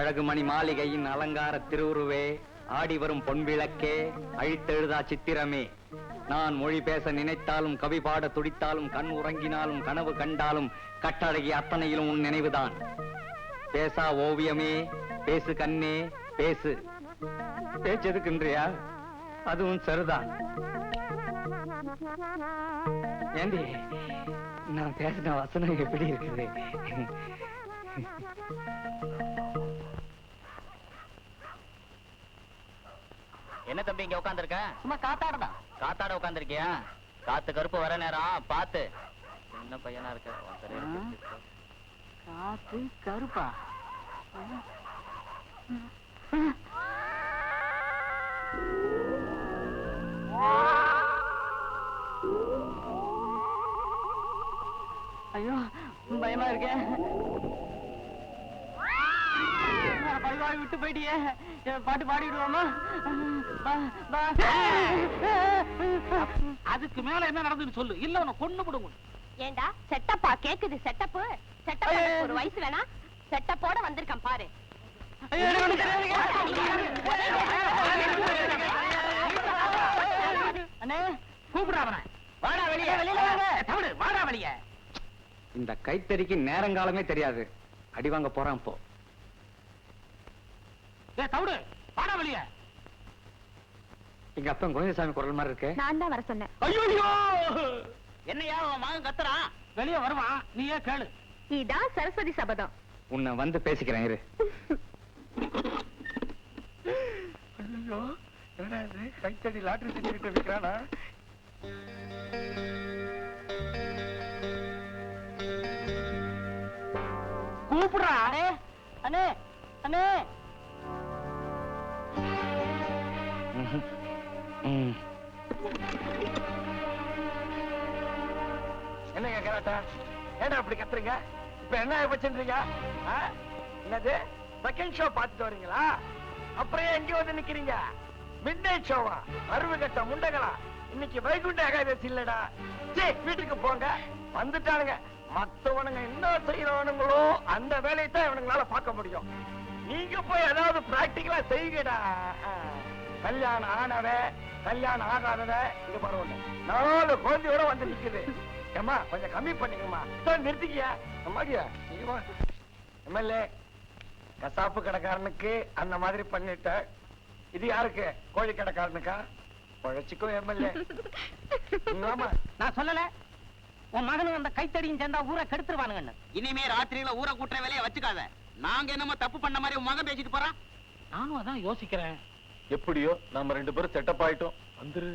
அழகுமணி மாளிகையின் அலங்கார திருவுருவே ஆடி வரும் பொன்விளக்கே அழித்தெழுதா சித்திரமே. நான் மொழி பேச நினைத்தாலும் கவி பாட துடித்தாலும் கண் உறங்கினாலும் கனவு கண்டாலும் கட்டழகி அத்தனையிலும் உன் நினைவுதான். பேசா ஓவியமே பேசு கண்ணே பேசு. பேச்சதுக்குன்றியா அதுவும் சரிதான். ஏண்டி நான் பேசின வசனம் எப்படி இருக்குது? என்ன தம்பி இங்க உட்காந்துருக்க சும்மா காத்தாடதான் காத்தாட உட்காந்துருக்கியா காத்து கருப்பு வர நேரம் பாத்து. சின்ன பையனா இருக்க. காத்து கருப்பா. ஐயோ பயமா இருக்கே. பழுவாய் விட்டு போயிட்டியே பாட்டு பாடிடுவோமா அதுக்கு மேல என்ன நடந்துன்னு சொல்லு இல்ல உன்னை கொண்டு விடுவோம் ஏண்டா செட்டப்பா கேக்குது செட்டப்பு செட்டப். ஒரு வயசு வேணா செட்டப்போட வந்திருக்கான் பாரு அண்ணே கூப்பிடா அவனை வாடா வெளியே வெளியில வாங்க தவிடு வாடா வெளிய இந்த கைத்தறிக்கு நேரங்காலமே தெரியாது அடி வாங்க போறான் இப்போ ஏ தவிடு. வாடா வெளிய. எங்க அப்பன் கோவிந்தசாமி குரல் மாதிரி இருக்கு. நான் தான் வர சொன்னேன். ஐயோ என்னையா உன் மகன் கத்துறான்? வெளிய வருவான். நீயே கேளு. இதான் சரஸ்வதி சபதம். உன்னை வந்து பேசிக்கிறேன் இரு. ஐயோ என்ன இது? கைத்தடி லாட்டரி டிக்கெட் விற்கிறானா கூப்பிடுறா அண்ணே. அண்ணே அண்ணே. என்னங்க கராட்டா ஏடா அப்படி கத்துறீங்க? இப்ப என்ன வச்சுன்றீங்க என்னது? செகண்ட் ஷோ பார்த்துட்டு வரீங்களா? அப்புறம் எங்க வந்து நிக்கிறீங்க. மிட் ஷோவா அருவு கட்ட முண்டகளா? இன்னைக்கு வைகுண்ட ஏகாதசி இல்லடா. சே வீட்டுக்கு போங்க. வந்துட்டானுங்க மத்தவனுங்க என்ன செய்யறவனுங்களோ அந்த வேலையை தான் இவனுங்களால பார்க்க முடியும். நீங்க போய் ஏதாவது பிராக்டிகலா செய்யுங்கடா. கல்யாணம் ஆனவ கல்யாணம் ஆகாதவ இங்க பாருங்க நாலு குழந்தையோட வந்து நிக்குது. ஏம்மா கொஞ்சம் கம்மி பண்ணிக்கம்மா சார் நிறுத்திக்கியா? அம்மாடியா? எம்எல்ஏ கசாப்பு கடைக்காரனுக்கு அந்த மாதிரி பண்ணிட்ட. இது யாருக்கு? கோழி கடைக்காரனுக்கா? குழைச்சிக்கும் எம்எல்ஏ. நான் சொல்லல. உன் மகனும் அந்த கைத்தடியும் சேர்ந்தா ஊரை கெடுத்துருவானுங்கன்னு. இனிமே ராத்திரியில ஊரை கூட்டுற வேலையை வச்சுக்காத. நாங்க என்னமோ தப்பு பண்ண மாதிரி மகன் பேசிட்டு போறான்? நானும் அதான் யோசிக்கிறேன். எப்படியோ நம்ம ரெண்டு பேரும் செட்டப் ஆயிட்டோம். வந்துரு.